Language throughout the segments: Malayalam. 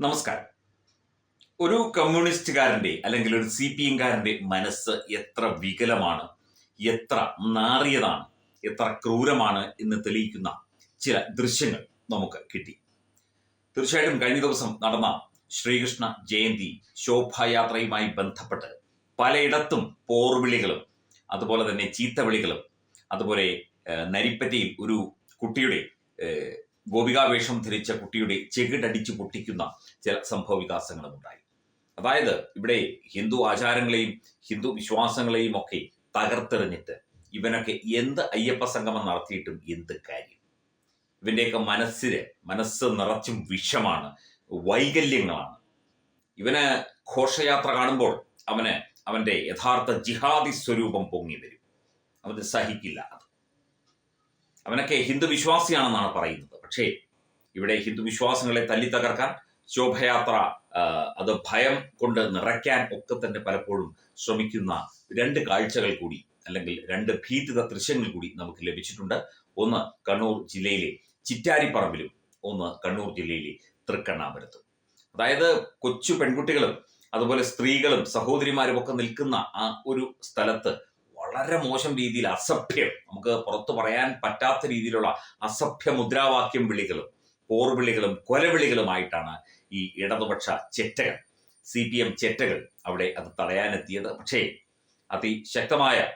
നമസ്കാരം. ഒരു കമ്മ്യൂണിസ്റ്റുകാരന്റെ അല്ലെങ്കിൽ ഒരു സി പി എംകാരന്റെ മനസ്സ് എത്ര വികലമാണ് എത്ര നാറിയതാണ് എത്ര ക്രൂരമാണ് എന്ന് തെളിയിക്കുന്ന ചില ദൃശ്യങ്ങൾ നമുക്ക് കിട്ടി. തീർച്ചയായിട്ടും കഴിഞ്ഞ ദിവസം നടന്ന ശ്രീകൃഷ്ണ ജയന്തി ശോഭായാത്രയുമായി ബന്ധപ്പെട്ട് പലയിടത്തും പോർവിളികളും അതുപോലെ തന്നെ ചീത്തവിളികളും അതുപോലെ നരിപ്പറ്റയിൽ ഒരു കുട്ടിയുടെ ഗോപികാവേഷം ധരിച്ച കുട്ടിയുടെ ചെകിടടിച്ചു പൊട്ടിക്കുന്ന ചില സംഭവ ഉണ്ടായി അതായത് ഇവിടെ ഹിന്ദു ആചാരങ്ങളെയും ഹിന്ദു വിശ്വാസങ്ങളെയും ഒക്കെ തകർത്തെറിഞ്ഞിട്ട് ഇവനൊക്കെ എന്ത് അയ്യപ്പ സംഗമം നടത്തിയിട്ടും എന്ത് കാര്യം? ഇവന്റെയൊക്കെ മനസ്സിന് മനസ്സ് നിറച്ചും വിഷമാണ് വൈകല്യങ്ങളാണ്. ഇവന് ഘോഷയാത്ര കാണുമ്പോൾ അവന് അവന്റെ യഥാർത്ഥ ജിഹാദി സ്വരൂപം പൊങ്ങി വരും. അവന് സഹിക്കില്ല അത്. അവനൊക്കെ ഹിന്ദു വിശ്വാസിയാണെന്നാണ് പറയുന്നത്. പക്ഷേ ഇവിടെ ഹിന്ദു വിശ്വാസങ്ങളെ തല്ലി തകർക്കാൻ ശോഭയാത്ര അത് ഭയം കൊണ്ട് നിറയ്ക്കാൻ ഒക്കെ തന്നെ പലപ്പോഴും ശ്രമിക്കുന്ന രണ്ട് കാഴ്ചകൾ കൂടി അല്ലെങ്കിൽ രണ്ട് ഭീതിത ദൃശ്യങ്ങൾ കൂടി നമുക്ക് ലഭിച്ചിട്ടുണ്ട്. ഒന്ന് കണ്ണൂർ ജില്ലയിലെ ചിറ്റാരിപ്പറമ്പിലും ഒന്ന് കണ്ണൂർ ജില്ലയിലെ തൃക്കണ്ണാപുരത്തും അതായത് കൊച്ചു പെൺകുട്ടികളും അതുപോലെ സ്ത്രീകളും സഹോദരിമാരും ഒക്കെ നിൽക്കുന്ന ആ ഒരു സ്ഥലത്ത് വളരെ മോശം രീതിയിൽ അസഭ്യം. നമുക്ക് പുറത്തു പറയാൻ പറ്റാത്ത രീതിയിലുള്ള അസഭ്യ മുദ്രാവാക്യം വിളികളും പോർവിളികളും കൊലവിളികളുമായിട്ടാണ് ഈ ഇടതുപക്ഷ ചെറ്റകൾ സി പി എം ചെറ്റകൾ അവിടെ അത് തടയാനെത്തിയത്. പക്ഷേ അതിശക്തമായ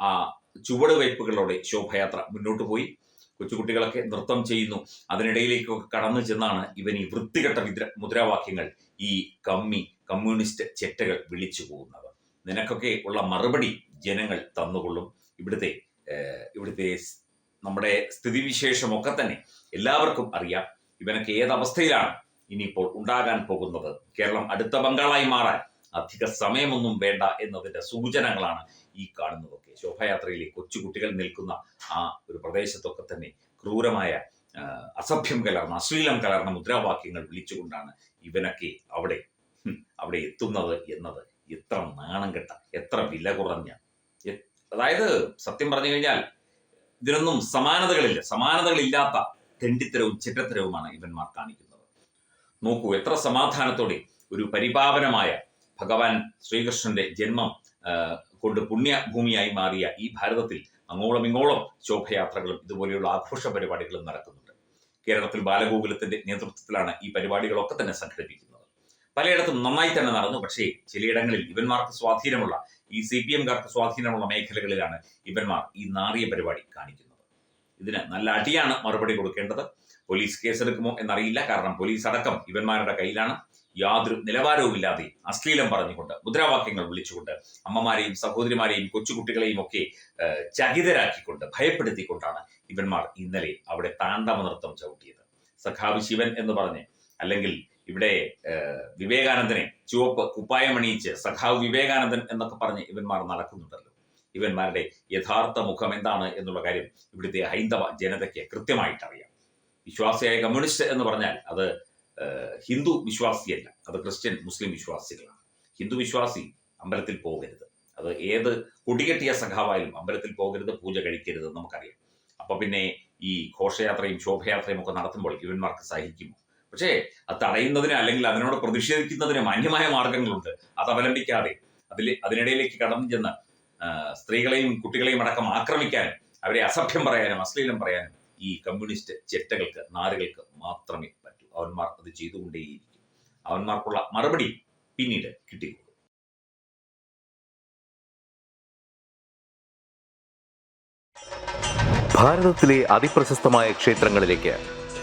ആ, ചുവടുവയ്പ്പുകളോടെ ശോഭയാത്ര മുന്നോട്ട് പോയി. കൊച്ചുകുട്ടികളൊക്കെ നൃത്തം ചെയ്യുന്നു. അതിനിടയിലേക്കൊക്കെ കടന്നു ചെന്നാണ് ഇവൻ ഈ വൃത്തികെട്ട മുദ്രാവാക്യങ്ങൾ ഈ കമ്മി കമ്മ്യൂണിസ്റ്റ് ചെറ്റകൾ വിളിച്ചു പോകുന്നത്. നിനക്കൊക്കെ ഉള്ള മറുപടി ജനങ്ങൾ തന്നുകൊള്ളും. ഇവിടുത്തെ ഇവിടുത്തെ നമ്മുടെ സ്ഥിതിവിശേഷമൊക്കെ തന്നെ എല്ലാവർക്കും അറിയാം. ഇവനൊക്കെ ഏതവസ്ഥയിലാണ് ഇനിയിപ്പോൾ ഉണ്ടാകാൻ പോകുന്നത്? കേരളം അടുത്ത ബംഗാളായി മാറാൻ അധിക സമയമൊന്നും വേണ്ട എന്നതിന്റെ സൂചനകളാണ് ഈ കാണുന്നതൊക്കെ. ശോഭയാത്രയിലെ കൊച്ചുകുട്ടികൾ നിൽക്കുന്ന ആ ഒരു പ്രദേശത്തൊക്കെ തന്നെ ക്രൂരമായ അസഭ്യം കലർന്ന അശ്ലീലം കലർന്ന മുദ്രാവാക്യങ്ങൾ വിളിച്ചുകൊണ്ടാണ് ഇവനൊക്കെ അവിടെ അവിടെ എത്തുന്നത് എന്നത് എത്ര നാണം കെട്ട എത്ര വില കുറഞ്ഞ. അതായത് സത്യം പറഞ്ഞു കഴിഞ്ഞാൽ ഇതിനൊന്നും സമാനതകളില്ല സമാനതകളില്ലാത്ത തെണ്ടിത്തരവും ചിറ്റത്തരവുമാണ് ഇവന്മാർ കാണിക്കുന്നത്. നോക്കൂ എത്ര സമാധാനത്തോടെ ഒരു പരിപാവനമായ ഭഗവാൻ ശ്രീകൃഷ്ണന്റെ ജന്മം കൊണ്ട് പുണ്യഭൂമിയായി മാറിയ ഈ ഭാരതത്തിൽ അങ്ങോളം ഇങ്ങോളം ശോഭയാത്രകളും ഇതുപോലെയുള്ള ആഘോഷ പരിപാടികളും നടക്കുന്നുണ്ട്. കേരളത്തിൽ ബാലഗോകുലത്തിന്റെ നേതൃത്വത്തിലാണ് ഈ പരിപാടികളൊക്കെ തന്നെ സംഘടിപ്പിക്കുന്നത്. പലയിടത്തും നന്നായി തന്നെ നടന്നു. പക്ഷേ ചിലയിടങ്ങളിൽ ഇവന്മാർക്ക് സ്വാധീനമുള്ള ഈ സി പി എംകാർക്ക് സ്വാധീനമുള്ള മേഖലകളിലാണ് ഇവന്മാർ ഈ നാറിയ പരിപാടി കാണിക്കുന്നത്. ഇതിന് നല്ല അടിയാണ് മറുപടി കൊടുക്കേണ്ടത്. പോലീസ് കേസെടുക്കുമോ എന്നറിയില്ല. കാരണം പോലീസ് അടക്കം ഇവന്മാരുടെ കയ്യിലാണ്. യാതൊരു നിലവാരവുമില്ലാതെ അശ്ലീലം പറഞ്ഞുകൊണ്ട് മുദ്രാവാക്യങ്ങൾ വിളിച്ചുകൊണ്ട് അമ്മമാരെയും സഹോദരിമാരെയും കൊച്ചുകുട്ടികളെയും ഒക്കെ ചകിതരാക്കിക്കൊണ്ട് ഭയപ്പെടുത്തിക്കൊണ്ടാണ് ഇവന്മാർ ഇന്നലെ അവിടെ താണ്ഡവ നൃത്തം ചവിട്ടിയത്. സഖാവ് ശിവൻ എന്ന് പറഞ്ഞ് അല്ലെങ്കിൽ ഇവിടെ വിവേകാനന്ദനെ ചുവപ്പ് കുപ്പായമണിയിച്ച് സഖാവ് വിവേകാനന്ദൻ എന്നൊക്കെ പറഞ്ഞ് ഇവന്മാർ നടക്കുന്നുണ്ടല്ലോ. ഇവന്മാരുടെ യഥാർത്ഥ മുഖം എന്താണ് എന്നുള്ള കാര്യം ഇവിടുത്തെ ഹൈന്ദവ ജനതയ്ക്ക് കൃത്യമായിട്ട് അറിയാം വിശ്വാസിയായ കമ്മ്യൂണിസ്റ്റ് എന്ന് പറഞ്ഞാൽ അത് ഹിന്ദു വിശ്വാസിയല്ല. അത് ക്രിസ്ത്യൻ മുസ്ലിം വിശ്വാസികളാണ്. ഹിന്ദു വിശ്വാസി അമ്പലത്തിൽ പോകരുത്. അത് ഏത് കൊടികെട്ടിയ സഖാവായാലും അമ്പലത്തിൽ പോകരുത് പൂജ കഴിക്കരുത് നമുക്കറിയാം. അപ്പൊ പിന്നെ ഈ ഘോഷയാത്രയും ശോഭയാത്രയും ഒക്കെ നടത്തുമ്പോൾ ഇവന്മാർക്ക് സഹിക്കുമോ? പക്ഷേ അത് തടയുന്നതിന് അല്ലെങ്കിൽ അതിനോട് പ്രതിഷേധിക്കുന്നതിന് മാന്യമായ മാർഗങ്ങളുണ്ട്. അത് അവലംബിക്കാതെ അതിൽ അതിനിടയിലേക്ക് കടന്നു ചെന്ന് സ്ത്രീകളെയും കുട്ടികളെയും അടക്കം ആക്രമിക്കാനും അവരെ അസഭ്യം പറയാനും അശ്ലീലം പറയാനും ഈ കമ്മ്യൂണിസ്റ്റ് ചെറ്റകൾക്ക് നാരുകൾക്ക് മാത്രമേ പറ്റൂ. അവന്മാർ അത് ചെയ്തുകൊണ്ടേയിരിക്കും. അവന്മാർക്കുള്ള മറുപടി പിന്നീട് കിട്ടിക്കൊള്ളും ഭാരതത്തിലെ അതിപ്രശസ്തമായ ക്ഷേത്രങ്ങളിലേക്ക്